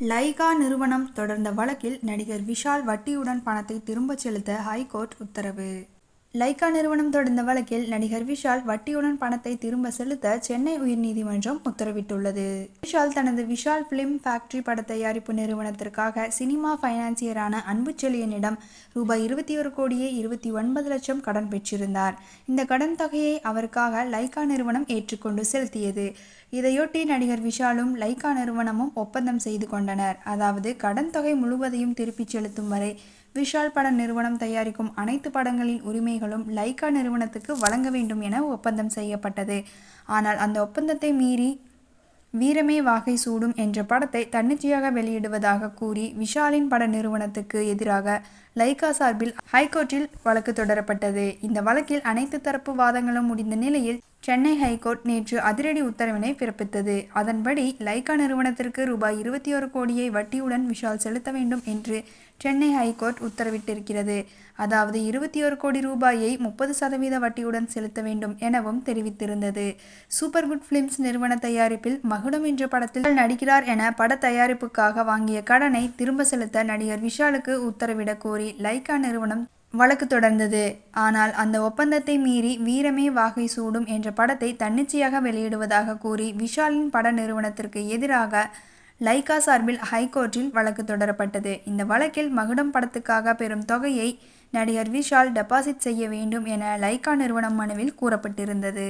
Lyca நிறுவனம் தொடர்ந்த வழக்கில் நடிகர் விஷால் வட்டியுடன் பணத்தை திரும்பச் செலுத்த ஹைகோர்ட் உத்தரவு. லைகா நிறுவனம் தொடர்ந்த வழக்கில் நடிகர் விஷால் வட்டியுடன் பணத்தை திரும்ப செலுத்த சென்னை உயர்நீதிமன்றம் உத்தரவிட்டுள்ளது. விஷால் தனது விஷால் பிலிம் ஃபேக்டரி பட தயாரிப்பு நிறுவனத்திற்காக சினிமா பைனான்சியரான அன்புச்செழியனிடம் ரூபாய் இருபத்தி ஒரு கோடியே இருபத்தி ஒன்பது லட்சம் கடன் பெற்றிருந்தார். இந்த கடன் தொகையை அவருக்காக லைகா நிறுவனம் ஏற்றுக்கொண்டு செலுத்தியது. இதையொட்டி நடிகர் விஷாலும் லைகா நிறுவனமும் ஒப்பந்தம் செய்து கொண்டனர். அதாவது கடன் தொகை முழுவதையும் திருப்பிச் செலுத்தும் வரை விஷால் பட நிறுவனம் தயாரிக்கும் அனைத்து படங்களின் உரிமைகளும் லைகா நிறுவனத்துக்கு வழங்க வேண்டும் என ஒப்பந்தம் செய்யப்பட்டது. ஆனால் அந்த ஒப்பந்தத்தை மீறி வீரமே வாகை சூடும் என்ற படத்தை தன்னிச்சையாக வெளியிடுவதாக கூறி விஷாலின் பட நிறுவனத்துக்கு எதிராக லைகா சார்பில் ஹைகோர்ட்டில் வழக்கு தொடரப்பட்டது. இந்த வழக்கில் அனைத்து தரப்பு வாதங்களும் முடிந்த நிலையில் சென்னை ஹைகோர்ட் நேற்று அதிரடி உத்தரவினை பிறப்பித்தது. அதன்படி லைகா நிறுவனத்திற்கு ரூபாய் இருபத்தி ஒரு கோடியை வட்டியுடன் விஷால் செலுத்த வேண்டும் என்று சென்னை ஹைகோர்ட் உத்தரவிட்டிருக்கிறது. அதாவது இருபத்தி ஒரு கோடி ரூபாயை முப்பது சதவீத வட்டியுடன் செலுத்த வேண்டும் எனவும் தெரிவித்திருந்தது. சூப்பர் குட் பிலிம்ஸ் நிறுவன தயாரிப்பில் மகுடம் என்ற படத்தில் நடிக்கிறார் என பட தயாரிப்புக்காக வாங்கிய கடனை திரும்ப செலுத்த நடிகர் விஷாலுக்கு உத்தரவிடக் கோரி லைகா நிறுவனம் வழக்கு தொடர்ந்தது. ஆனால் அந்த ஒப்பந்தத்தை மீறி வீரமே வாகை சூடும் என்ற படத்தை தன்னிச்சையாக வெளியிடுவதாக கூறி விஷாலின் பட நிறுவனத்திற்கு எதிராக லைகா சார்பில் ஹைகோர்ட்டில் வழக்கு தொடரப்பட்டது. இந்த வழக்கில் மகுடம் படத்துக்காக பெறும் தொகையை நடிகர் விஷால் டெபாசிட் செய்ய வேண்டும் என லைகா நிறுவனம் மனுவில் கூறப்பட்டிருந்தது.